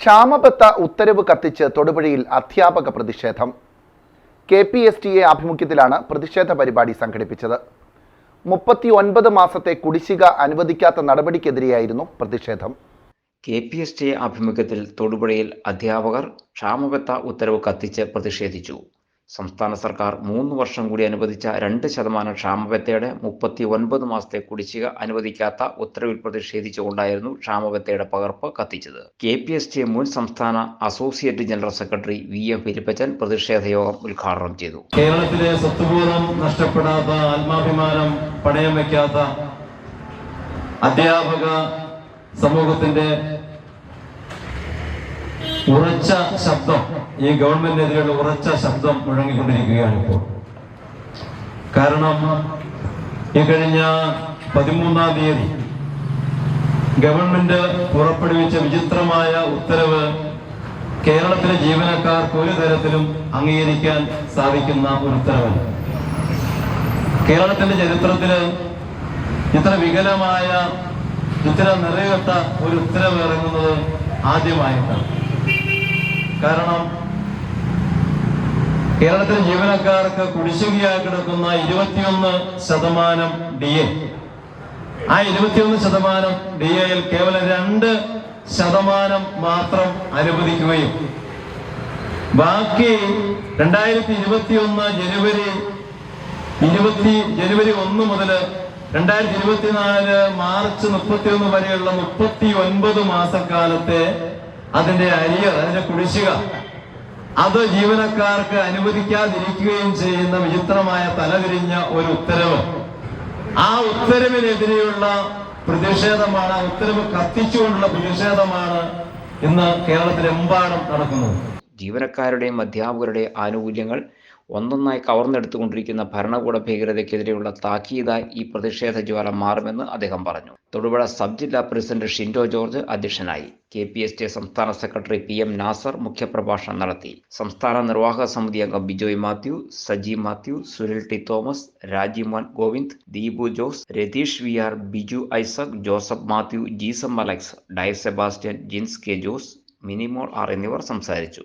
ക്ഷാമബത്ത ഉത്തരവ് കത്തിച്ച് തൊടുപുഴയിൽ അധ്യാപക പ്രതിഷേധം. K P S T A ആഭിമുഖ്യത്തിലാണ് പ്രതിഷേധ പരിപാടി സംഘടിപ്പിച്ചത്. മുപ്പത്തി ഒൻപത് മാസത്തെ കുടിശ്ശിക അനുവദിക്കാത്ത നടപടിക്കെതിരെയായിരുന്നു പ്രതിഷേധം. K P S T A ആഭിമുഖ്യത്തിൽ തൊടുപുഴയിൽ അധ്യാപകർ ക്ഷാമബത്ത ഉത്തരവ് കത്തിച്ച് പ്രതിഷേധിച്ചു. സംസ്ഥാന സർക്കാർ മൂന്ന് വർഷം കൂടി അനുവദിച്ച രണ്ട് ശതമാനം ക്ഷാമബത്തയുടെ മുപ്പത്തി ഒൻപത് മാസത്തെ കുടിശ്ശിക അനുവദിക്കാത്ത ഉത്തരവിൽ പ്രതിഷേധിച്ചുകൊണ്ടായിരുന്നു ക്ഷാമബത്തയുടെ പകർപ്പ് കത്തിച്ചത്. കെ പി എസ് ടി മുൻ സംസ്ഥാന associate general secretary V M Philipachan പ്രതിഷേധ യോഗം ഉദ്ഘാടനം ചെയ്തു. കേരളത്തിലെ സ്വത്തുബോധം നഷ്ടപ്പെടാത്ത ആത്മാഭിമാനം പണയം വയ്ക്കാത്ത അധ്യാപക സമൂഹത്തിന്റെ ഉറച്ച ശബ്ദം ഈ ഗവൺമെന്റിനെതിരെയുള്ള ഉറച്ച ശബ്ദം മുഴങ്ങിക്കൊണ്ടിരിക്കുകയാണ് ഇപ്പോൾ. കാരണം ഈ കഴിഞ്ഞ പതിമൂന്നാം തീയതി ഗവൺമെന്റ് പുറപ്പെടുവിച്ച വിചിത്രമായ ഉത്തരവ് കേരളത്തിലെ ജീവനക്കാർക്ക് ഒരു തരത്തിലും അംഗീകരിക്കാൻ സാധിക്കുന്ന ഒരു ഉത്തരവല്ല. കേരളത്തിന്റെ ചരിത്രത്തിൽ ഇത്ര വികലമായ ഇത്ര നിറയൊട്ട ഒരു ഉത്തരവ് ഇറങ്ങുന്നത് ആദ്യമായിട്ടാണ്. കാരണം കേരളത്തിലെ ജീവനക്കാർക്ക് കുടിശ്ശികയായി കിടക്കുന്ന ഇരുപത്തിയൊന്ന് ശതമാനം ഡി എ. ആ ഇരുപത്തിയൊന്ന് ശതമാനം ഡി എയിൽ കേവലം രണ്ട് ശതമാനം മാത്രം അനുവദിക്കുകയും ബാക്കി രണ്ടായിരത്തി ഇരുപത്തിയൊന്ന് ജനുവരി ഇരുപത്തി ജനുവരി ഒന്ന് മുതൽ രണ്ടായിരത്തി ഇരുപത്തിനാല് മാർച്ച് മുപ്പത്തിയൊന്ന് വരെയുള്ള മുപ്പത്തി ഒൻപത് മാസക്കാലത്തെ അതിന്റെ അരിയർ അതിന്റെ കുടിശ്ശിക. അത് ജീവനക്കാർക്ക് അനുവദിക്കാതിരിക്കുകയും ചെയ്യുന്ന വിചിത്രമായ തലതിരിഞ്ഞ ഒരു ഉത്തരവ്. ആ ഉത്തരവിനെതിരെയുള്ള പ്രതിഷേധമാണ് ആ ഉത്തരവ് കത്തിച്ചുകൊണ്ടുള്ള പ്രതിഷേധമാണ് ഇന്ന് കേരളത്തിലെമ്പാടും നടക്കുന്നത്. ജീവനക്കാരുടെയും അധ്യാപകരുടെയും ആനുകൂല്യങ്ങൾ ഒന്നൊന്നായി കവർന്നെടുത്തുകൊണ്ടിരിക്കുന്ന ഭരണകൂട ഭീകരതയ്ക്കെതിരെയുള്ള താക്കീതായി ഈ പ്രതിഷേധ ജ്വാല മാറുമെന്ന് അദ്ദേഹം പറഞ്ഞു. തൊടുപുഴ സബ് ജില്ലാ പ്രസിഡന്റ് ഷിൻഡോ ജോർജ് അധ്യക്ഷനായി. കെ പി എസ് ടി സംസ്ഥാന സെക്രട്ടറി പി എം നാസർ മുഖ്യപ്രഭാഷണം നടത്തി. സംസ്ഥാന നിർവാഹക സമിതി അംഗം Bijoy Mathew Saji Mathew Sunil T Thomas Rajeev Mon Govind Deepu Jose Ratheesh V R Biju Isaac Joseph Mathew Jeesam Alex ഡയ Sebastian Jins K Jose Minimol R എന്നിവർ സംസാരിച്ചു.